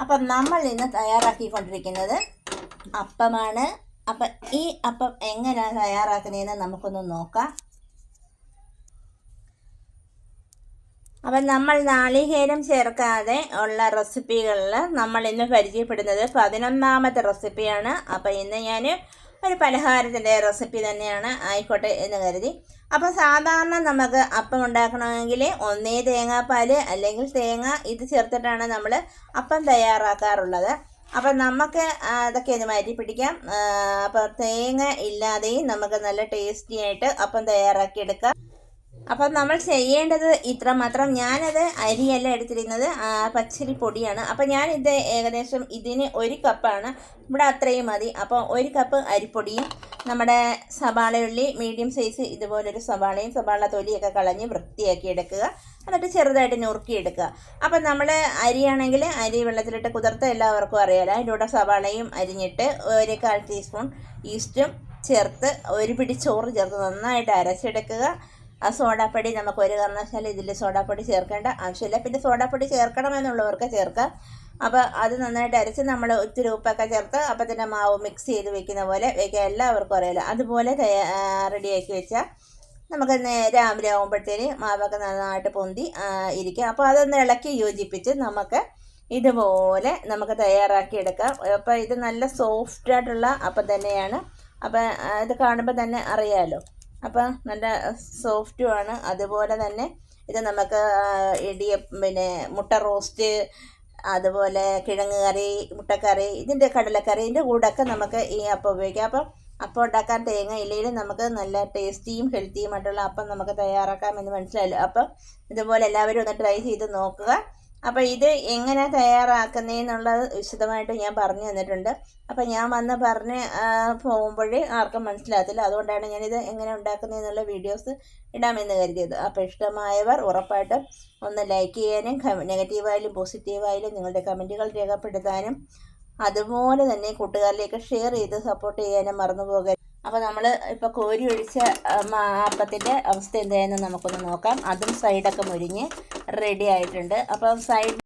അപ്പം നമ്മൾ ഇന്ന് തയ്യാറാക്കിക്കൊണ്ടിരിക്കുന്നത് അപ്പമാണ്. അപ്പം ഈ അപ്പം എങ്ങനെയാണ് തയ്യാറാക്കുന്നതെന്ന് നമുക്കൊന്ന് നോക്കാം. അപ്പം നമ്മൾ നാളികേരം ചേർക്കാതെ ഉള്ള റെസിപ്പികളിൽ നമ്മൾ ഇന്ന് പരിചയപ്പെടുന്നത് പതിനൊന്നാമത്തെ റെസിപ്പിയാണ്. അപ്പം ഇന്ന് ഞാൻ ഒരു പലഹാരത്തിന്റെ റെസിപ്പി തന്നെയാണ് ആയിക്കോട്ടെ എന്ന് കരുതി. അപ്പോൾ സാധാരണ നമുക്ക് അപ്പം ഉണ്ടാക്കണമെങ്കിൽ ഒന്നേ തേങ്ങാപ്പാൽ അല്ലെങ്കിൽ തേങ്ങ ഇത് ചേർത്തിട്ടാണ് നമ്മൾ അപ്പം തയ്യാറാക്കാറുള്ളത്. അപ്പം നമുക്ക് അതൊക്കെ ഒന്ന് മാറ്റി പിടിക്കാം അപ്പം തേങ്ങ ഇല്ലാതെയും നമുക്ക് നല്ല ടേസ്റ്റി ആയിട്ട് അപ്പം തയ്യാറാക്കിയെടുക്കാം. അപ്പം നമ്മൾ ചെയ്യേണ്ടത് ഇത്ര മാത്രം ഞാനത് അരിയല്ല എടുത്തിരുന്നത്. പച്ചരി പൊടിയാണ്. അപ്പം ഞാനിത് ഏകദേശം ഇതിന് ഒരു കപ്പാണ്. ഇവിടെ അത്രയും മതി. അപ്പോൾ ഒരു കപ്പ് അരിപ്പൊടിയും നമ്മുടെ സവാളയുള്ളി മീഡിയം സൈസ് ഇതുപോലൊരു സവാളയും സവാള തൊലിയൊക്കെ കളഞ്ഞ് വൃത്തിയാക്കി എടുക്കുക. എന്നിട്ട് ചെറുതായിട്ട് നുറുക്കിയെടുക്കുക അപ്പം നമ്മൾ അരിയാണെങ്കിൽ അരി വെള്ളത്തിലിട്ട് കുതിർത്ത എല്ലാവർക്കും അറിയാലോ. അതിന്റെ കൂടെ സവാളയും അരിഞ്ഞിട്ട് ഒരു കാൽ ടീസ്പൂൺ ഈസ്റ്റും ചേർത്ത് ഒരു പിടി ചോറ് ചേർത്ത് നന്നായിട്ട് അരച്ചെടുക്കുക. ആ സോഡാപ്പൊടി നമുക്ക് ഒരു കാരണവശാലും ഇതിൽ സോഡാപ്പൊടി ചേർക്കേണ്ട ആവശ്യമില്ല. പിന്നെ സോഡാപ്പൊടി ചേർക്കണമെന്നുള്ളവർക്ക് ചേർക്കാം. അപ്പോൾ അത് നന്നായിട്ട് അരച്ച് നമ്മൾ ഒത്തിരി ഉപ്പൊക്കെ ചേർത്ത് അപ്പം തന്നെ മാവ് മിക്സ് ചെയ്ത് വെക്കുന്ന പോലെ വെക്കാൻ എല്ലാവർക്കും അറിയാലോ. അതുപോലെ റെഡിയാക്കി വെച്ചാൽ നമുക്ക് രാവിലെ ആകുമ്പോഴത്തേന് മാവൊക്കെ നന്നായിട്ട് പൊന്തി ഇരിക്കും. അപ്പോൾ അതൊന്ന് ഇളക്കി യോജിപ്പിച്ച് നമുക്ക് ഇതുപോലെ നമുക്ക് തയ്യാറാക്കി എടുക്കാം. അപ്പോൾ ഇത് നല്ല സോഫ്റ്റ് ആയിട്ടുള്ള അപ്പം തന്നെയാണ്. അപ്പം ഇത് കാണുമ്പോൾ തന്നെ അറിയാമല്ലോ അപ്പോൾ നല്ല സോഫ്റ്റുമാണ്. അതുപോലെ തന്നെ ഇത് നമുക്ക് ഇടിയ പിന്നെ മുട്ട റോസ്റ്റ് അതുപോലെ കിഴങ്ങ് കറി മുട്ടക്കറി ഇതിന്റെ കടലക്കറി ഇതിന്റെ കൂടെയൊക്കെ നമുക്ക് ഈ അപ്പം ഉപയോഗിക്കാം. അപ്പം അപ്പം ഉണ്ടാക്കാൻ തേങ്ങ ഇല്ലെങ്കിലും നമുക്ക് നല്ല ടേസ്റ്റിയും ഹെൽത്തിയുമായിട്ടുള്ള അപ്പം നമുക്ക് തയ്യാറാക്കാം എന്ന് മനസ്സിലായല്ലോ. അപ്പം ഇതുപോലെ എല്ലാവരും ഒന്ന് ട്രൈ ചെയ്ത് നോക്കുക. അപ്പോൾ ഇത് എങ്ങനെ തയ്യാറാക്കുന്നതെന്നുള്ളത് വിശദമായിട്ട് ഞാൻ പറഞ്ഞു തന്നിട്ടുണ്ട്. അപ്പോൾ ഞാൻ വന്ന് പറഞ്ഞ് പോകുമ്പോഴേ ആർക്കും മനസ്സിലാകത്തില്ല. അതുകൊണ്ടാണ് ഞാനിത് എങ്ങനെ ഉണ്ടാക്കുന്നതെന്നുള്ള വീഡിയോസ് ഇടാമെന്ന് കരുതിയത്. അപ്പോൾ ഇഷ്ടമായവർ ഉറപ്പായിട്ടും ഒന്ന് ലൈക്ക് ചെയ്യാനും നെഗറ്റീവായാലും പോസിറ്റീവായാലും നിങ്ങളുടെ കമന്റുകൾ രേഖപ്പെടുത്താനും അതുപോലെ തന്നെ കൂട്ടുകാരിലേക്ക് ഷെയർ ചെയ്ത് സപ്പോർട്ട് ചെയ്യാനും മറന്നു പോകരുത് അപ്പോൾ നമ്മൾ ഇപ്പോൾ കോരി ഒഴിച്ച അപ്പത്തിന്റെ അവസ്ഥ എന്തായെന്ന് നമുക്കൊന്ന് നോക്കാം. അതും സൈഡൊക്കെ മുരിഞ്ഞ് റെഡി ആയിട്ടുണ്ട്. അപ്പോൾ സൈഡ്